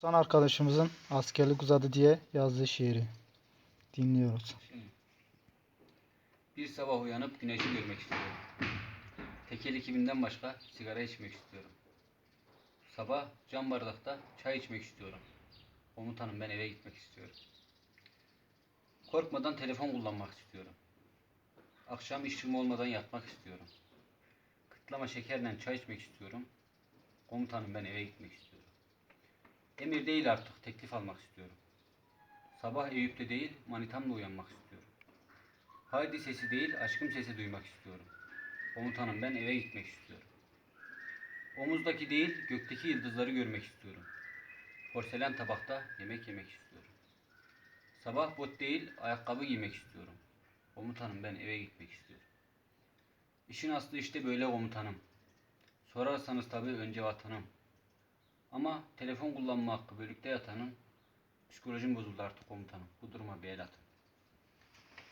Son arkadaşımızın askerlik uzadı diye yazdığı şiiri dinliyoruz. Bir sabah uyanıp güneşi görmek istiyorum. Tekel ekibinden başka sigara içmek istiyorum. Sabah cam bardakta çay içmek istiyorum. Komutanım ben eve gitmek istiyorum. Korkmadan telefon kullanmak istiyorum. Akşam işim olmadan yatmak istiyorum. Kıtlama şekerle çay içmek istiyorum. Komutanım ben eve gitmek istiyorum. Emir değil artık teklif almak istiyorum. Sabah Eyüp'te değil manitamla uyanmak istiyorum. Haydi sesi değil aşkım sesi duymak istiyorum. Komutanım ben eve gitmek istiyorum. Omuzdaki değil gökteki yıldızları görmek istiyorum. Porselen tabakta yemek yemek istiyorum. Sabah bot değil ayakkabı giymek istiyorum. Komutanım ben eve gitmek istiyorum. İşin aslı işte böyle komutanım. Sorarsanız tabii önce vatanım. Ama telefon kullanma hakkı bölükte yatanın psikolojim bozuldu artık komutanım. Bu duruma bir el atın.